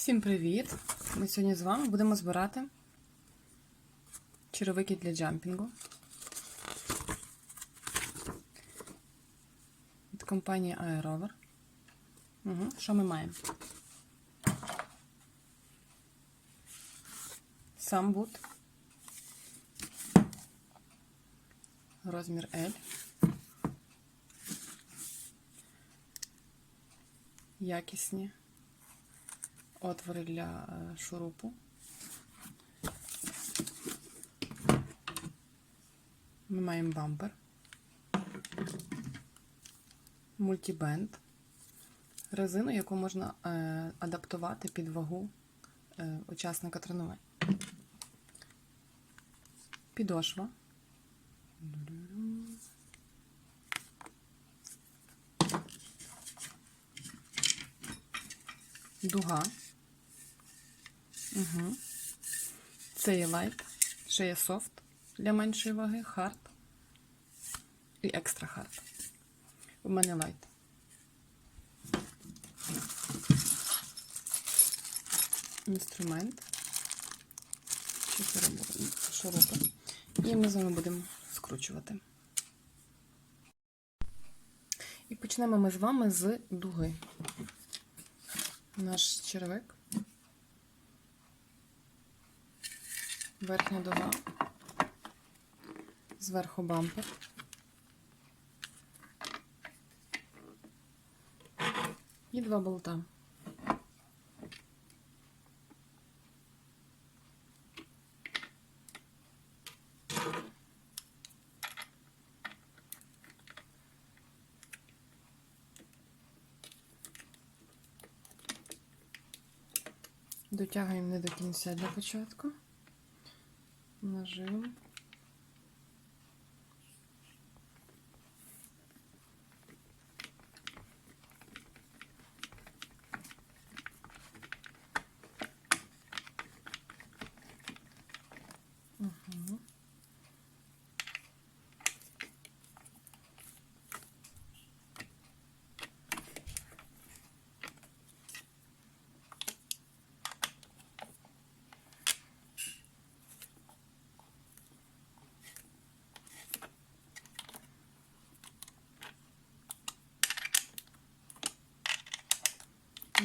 Всім привіт! Ми сьогодні з вами будемо збирати черевики для джампінгу від компанії Aerover. Угу. Що ми маємо? Сам бут. Розмір L. Якісні отвори для е, шурупу. Ми маємо бампер, мультібенд, резину, яку можна е, адаптувати під вагу е, учасника тренувань. Підошва. Дуга. Угу. Це є лайт, ще є софт для меншої ваги, хард і екстра хард. У мене лайт. Інструмент. Шурупи. І ми з вами будемо скручувати. І почнемо ми з вами з дуги. Наш червик. Верхня дуга, зверху бампер. І два болта. Дотягуємо не до кінця для початку нажим. Угу.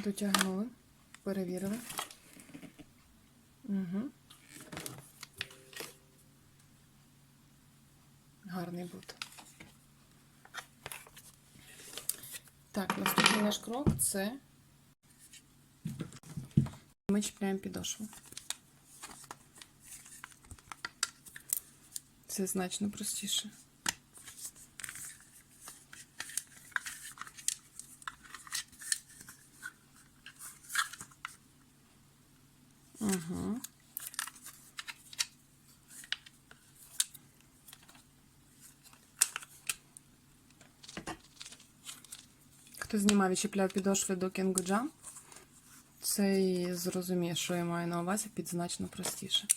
Дотягнули, перевірили. Угу. Гарний бут. Так, наступний наш крок це ми чіпляємо підошву. Це значно простіше. Угу. Хто знімав і чіпляв підошви до кенгуджа, цей зрозуміє, що я маю на увазі під значно простіше.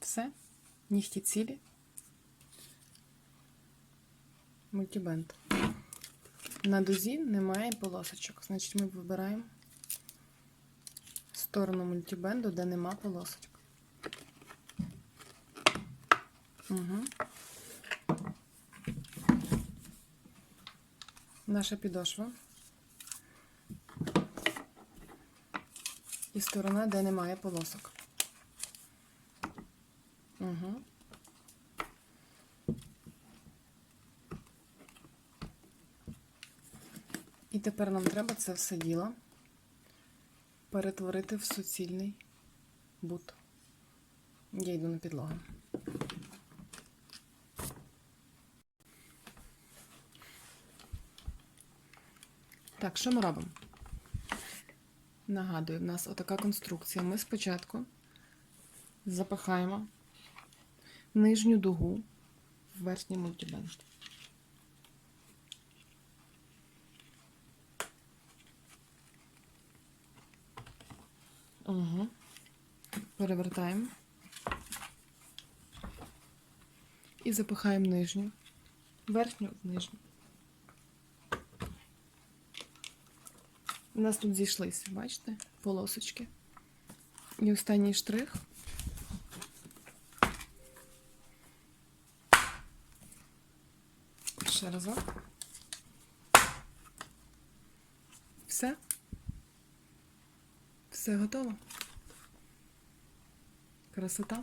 Все, нігті цілі. Мультибенд. На дузі немає полосочок. Значить, ми вибираємо сторону мультибенду, де нема полосочок. Угу. Наша підошва. І сторона, де немає полосок. Угу. І тепер нам треба це все діло перетворити в суцільний бут. Я йду на підлогу. Так, що ми робимо? Нагадую, в нас отака конструкція. Ми спочатку запихаємо нижню дугу в верхній мультибенд. перевертаємо і запихаємо нижню, верхню в нижню. У нас тут зійшлися, бачите, полосочки. І останній штрих. Ще разок. Все. Все готово. Красота.